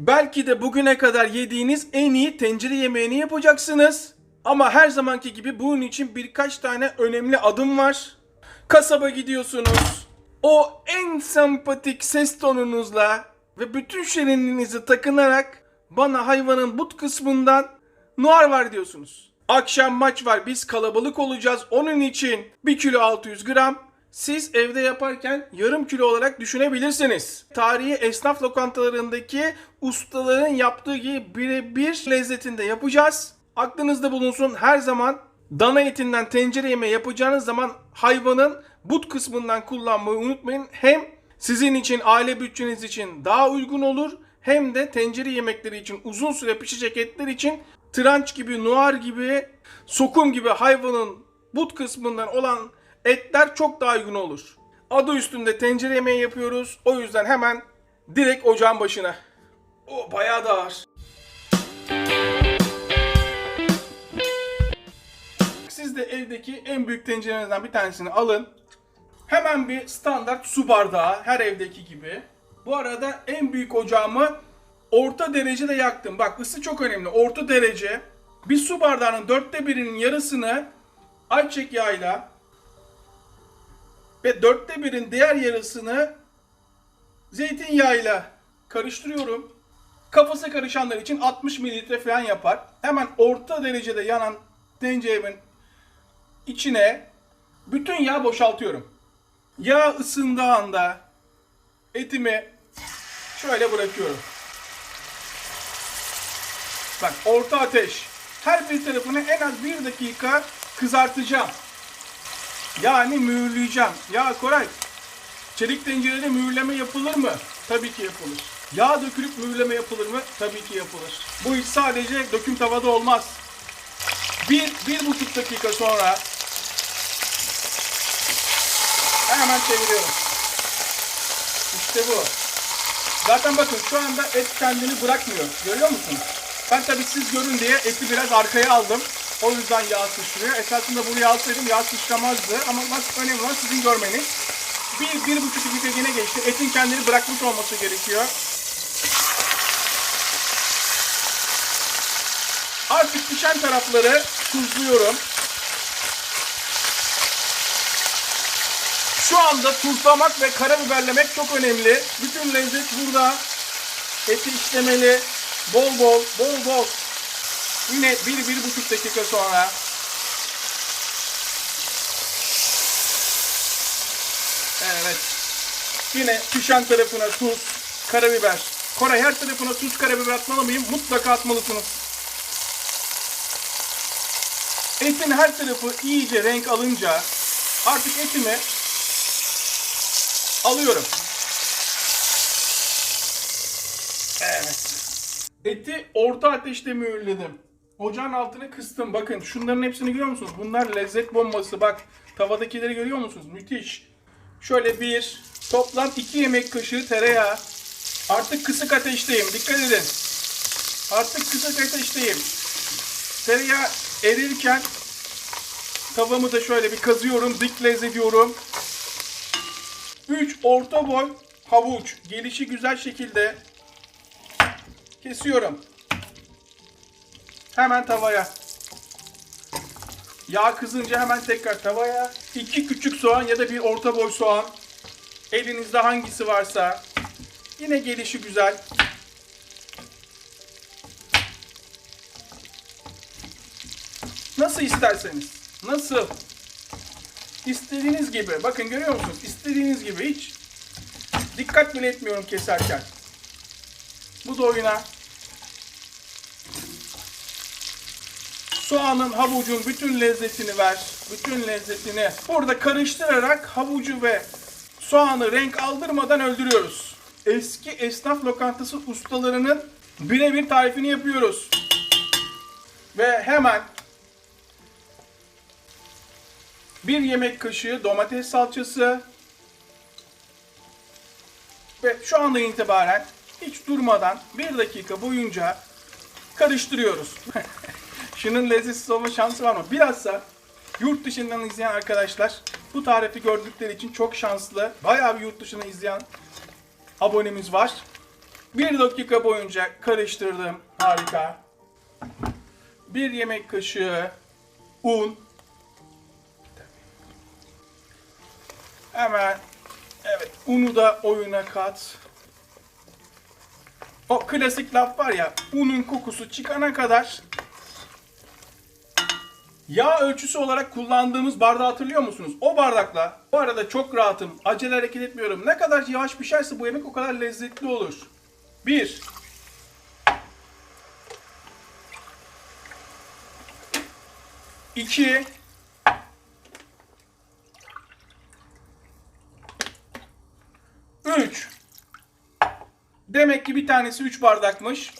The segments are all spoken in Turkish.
Belki de bugüne kadar yediğiniz en iyi tencere yemeğini yapacaksınız. Ama her zamanki gibi bunun için birkaç tane önemli adım var. Kasaba gidiyorsunuz. O en sempatik ses tonunuzla ve bütün şirinliğinizi takınarak bana hayvanın but kısmından Noir var diyorsunuz. Akşam maç var biz kalabalık olacağız onun için 1 kilo 600 gram siz evde yaparken yarım kilo olarak düşünebilirsiniz. Tarihi esnaf lokantalarındaki ustaların yaptığı gibi birebir lezzetinde yapacağız. Aklınızda bulunsun her zaman dana etinden tencere yemeği yapacağınız zaman hayvanın but kısmından kullanmayı unutmayın. Hem sizin için aile bütçeniz için daha uygun olur hem de tencere yemekleri için uzun süre pişecek etler için tranç gibi, noir gibi, sokum gibi hayvanın but kısmından olan etler çok daha uygun olur. Adı üstünde tencere yemeği yapıyoruz. O yüzden hemen direkt ocağın başına. O bayağı da ağır. Siz de evdeki en büyük tencerenizden bir tanesini alın. Hemen bir standart su bardağı her evdeki gibi. Bu arada en büyük ocağımı orta derecede yaktım. Bak ısı çok önemli. Orta derece. Bir su bardağının dörtte birinin yarısını ayçiçek yağıyla ve dörtte birin diğer yarısını zeytinyağıyla karıştırıyorum. Kafası karışanlar için 60 mililitre falan yapar. Hemen orta derecede yanan tenceremin içine bütün yağ boşaltıyorum. Yağ ısındığı anda etimi şöyle bırakıyorum. Bak orta ateş. Her bir tarafını en az bir dakika kızartacağım. Yani mühürleyeceğim. Ya Koray, çelik tencerede mühürleme yapılır mı? Tabii ki yapılır. Yağ dökülüp mühürleme yapılır mı? Tabii ki yapılır. Bu iş sadece döküm tavada olmaz. Bir, bir buçuk dakika sonra hemen çeviriyorum. İşte bu. Zaten bakın şu anda et kendini bırakmıyor. Görüyor musunuz? Ben tabii siz görün diye eti biraz arkaya aldım. O yüzden yağ sıçrıyor. Esasında buraya alsaydım yağ sıçramazdı. Ama nasıl önemli olan sizin görmeniz. Bir, bir buçuk yine geçti. Etin kendini bırakmış olması gerekiyor. Artık pişen tarafları tuzluyorum. Şu anda tuzlamak ve karabiberlemek çok önemli. Bütün lezzet burada. Eti işlemeli. Bol bol, bol bol. Yine bir, bir buçuk dakika sonra. Evet. Yine pişen tarafına tuz, karabiber. Koray her tarafına tuz, karabiber atmalı mıyım? Mutlaka atmalısınız. Etin her tarafı iyice renk alınca artık etimi alıyorum. Evet. Eti orta ateşte mühürledim. Ocağın altını kıstım. Bakın şunların hepsini görüyor musunuz? Bunlar lezzet bombası. Bak tavadakileri görüyor musunuz? Müthiş. Şöyle bir, toplam iki yemek kaşığı tereyağı. Artık kısık ateşteyim. Dikkat edin. Artık kısık ateşteyim. Tereyağı erirken tavamı da şöyle bir kazıyorum. Diklez ediyorum. 3 orta boy havuç. Gelişi güzel şekilde kesiyorum. Hemen tavaya. Yağ kızınca hemen tekrar tavaya. 2 küçük soğan ya da bir orta boy soğan. Elinizde hangisi varsa. Yine gelişi güzel. Nasıl isterseniz. Nasıl? İstediğiniz gibi. Bakın görüyor musunuz? İstediğiniz gibi hiç dikkat bile etmiyorum keserken. Bu da oyuna. Soğanın, havucun bütün lezzetini ver. Bütün lezzetini. Burada karıştırarak havucu ve soğanı renk aldırmadan öldürüyoruz. Eski esnaf lokantası ustalarının birebir tarifini yapıyoruz. Ve hemen bir yemek kaşığı domates salçası ve şu andan itibaren hiç durmadan bir dakika boyunca karıştırıyoruz. Şunun lezzetsiz olma şansı var mı? Bilhassa yurt dışından izleyen arkadaşlar bu tarifi gördükleri için çok şanslı. Bayağı bir yurt dışından izleyen abonemiz var. Bir dakika boyunca karıştırdım. Harika. Bir yemek kaşığı un. Hemen evet unu da oyuna kat. O klasik laf var ya unun kokusu çıkana kadar Yağ ölçüsü olarak kullandığımız bardağı hatırlıyor musunuz? O bardakla bu arada çok rahatım. Acele hareket etmiyorum. Ne kadar yavaş pişerse bu yemek o kadar lezzetli olur. 1 2 3 Demek ki bir tanesi 3 bardakmış.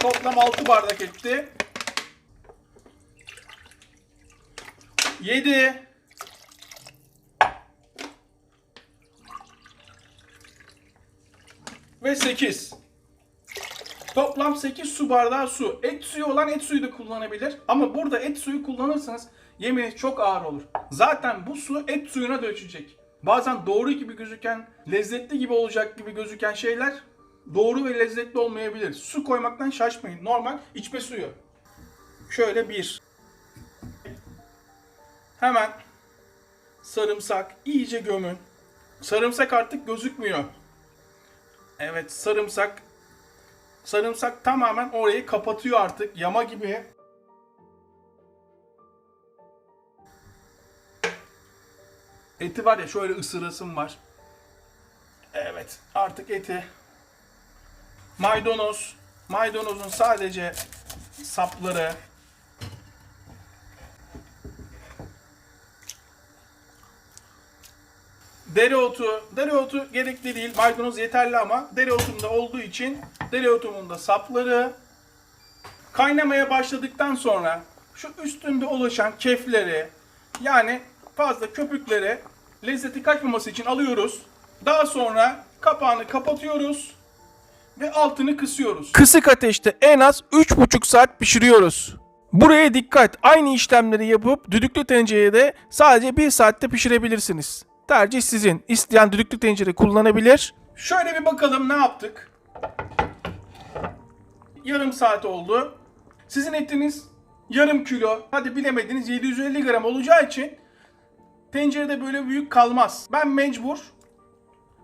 Toplam 6 bardak etti. 7 ve 8. Toplam 8 su bardağı su. Et suyu olan et suyu da kullanabilir. Ama burada et suyu kullanırsanız yemeğiniz çok ağır olur. Zaten bu su et suyuna dönüşecek. Bazen doğru gibi gözüken, lezzetli gibi olacak gibi gözüken şeyler doğru ve lezzetli olmayabilir. Su koymaktan şaşmayın. Normal içme suyu. Şöyle bir. Hemen sarımsak iyice gömün. Sarımsak artık gözükmüyor. Evet sarımsak sarımsak tamamen orayı kapatıyor artık yama gibi. Eti var ya şöyle ısırasım var. Evet artık eti. Maydanoz. Maydanozun sadece sapları. Dereotu, dereotu gerekli değil. Maydanoz yeterli ama dereotumda olduğu için dereotumun da sapları kaynamaya başladıktan sonra şu üstünde oluşan kefleri yani fazla köpükleri lezzeti kaçmaması için alıyoruz. Daha sonra kapağını kapatıyoruz ve altını kısıyoruz. Kısık ateşte en az 3,5 saat pişiriyoruz. Buraya dikkat. Aynı işlemleri yapıp düdüklü tencerede sadece 1 saatte pişirebilirsiniz. Tercih sizin. İsteyen düdüklü tencere kullanabilir. Şöyle bir bakalım ne yaptık. Yarım saat oldu. Sizin etiniz yarım kilo. Hadi bilemediniz 750 gram olacağı için tencerede böyle büyük kalmaz. Ben mecbur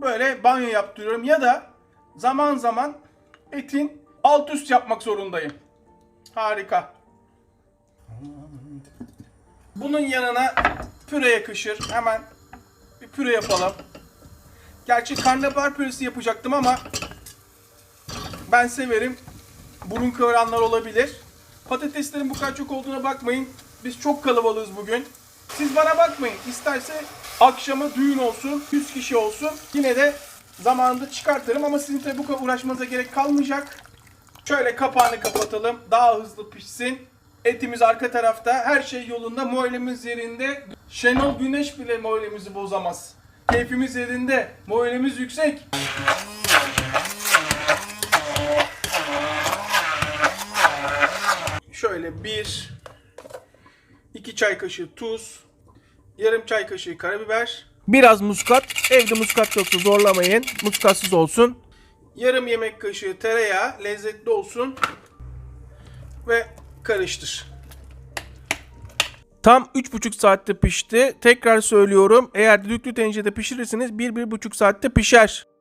böyle banyo yaptırıyorum ya da zaman zaman etin alt üst yapmak zorundayım. Harika. Bunun yanına püre yakışır. Hemen püre yapalım. Gerçi karnabahar püresi yapacaktım ama ben severim. Burun kıvıranlar olabilir. Patateslerin bu kadar çok olduğuna bakmayın. Biz çok kalabalığız bugün. Siz bana bakmayın. İsterse akşama düğün olsun, 100 kişi olsun. Yine de zamanında çıkartırım ama sizin tabi bu kadar uğraşmanıza gerek kalmayacak. Şöyle kapağını kapatalım. Daha hızlı pişsin. Etimiz arka tarafta. Her şey yolunda. Muayenemiz yerinde. Şenol Güneş bile muayenemizi bozamaz. Keyfimiz yerinde. Muayenemiz yüksek. Şöyle bir, iki çay kaşığı tuz, yarım çay kaşığı karabiber, biraz muskat. Evde muskat yoksa zorlamayın. Muskatsız olsun. Yarım yemek kaşığı tereyağı lezzetli olsun ve karıştır. Tam 3,5 saatte pişti. Tekrar söylüyorum. Eğer düdüklü tencerede pişirirseniz 1-1,5 saatte pişer.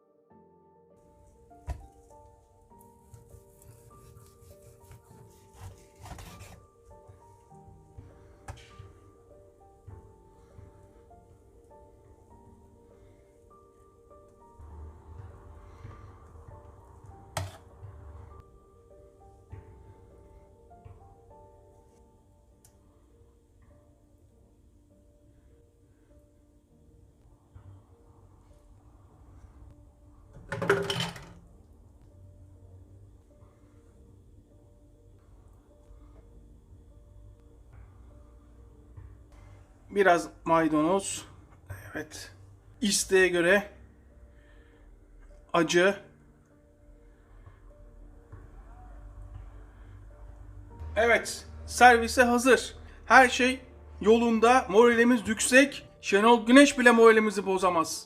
Biraz maydanoz. Evet. İsteğe göre acı. Evet. Servise hazır. Her şey yolunda. Moralimiz yüksek. Şenol Güneş bile moralimizi bozamaz.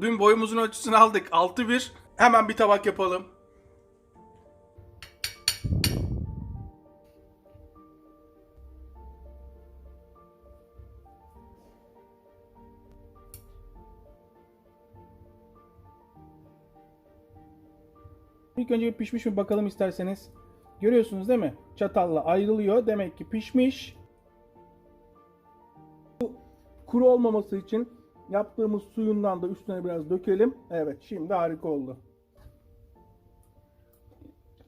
Dün boyumuzun ölçüsünü aldık. 6-1. Hemen bir tabak yapalım. İlk önce bir pişmiş mi bakalım isterseniz. Görüyorsunuz değil mi? Çatalla ayrılıyor. Demek ki pişmiş. Bu kuru olmaması için yaptığımız suyundan da üstüne biraz dökelim. Evet şimdi harika oldu.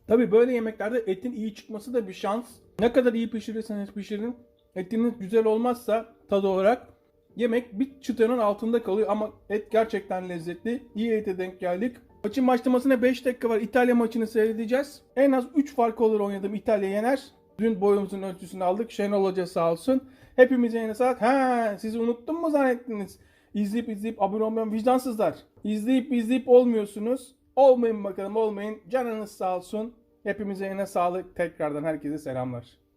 Tabi böyle yemeklerde etin iyi çıkması da bir şans. Ne kadar iyi pişirirseniz pişirin. Etiniz güzel olmazsa tadı olarak yemek bir çıtanın altında kalıyor ama et gerçekten lezzetli. İyi ete denk geldik. Maçın başlamasına 5 dakika var. İtalya maçını seyredeceğiz. En az 3 fark olur oynadım. İtalya yener. Dün boyumuzun ölçüsünü aldık. Şenol Hoca sağ olsun. Hepimize yine sağlık. Ha, sizi unuttum mu zannettiniz? İzleyip izleyip abone olmayan vicdansızlar. İzleyip izleyip olmuyorsunuz. Olmayın bakalım olmayın. Canınız sağ olsun. Hepimize yine sağlık. Tekrardan herkese selamlar.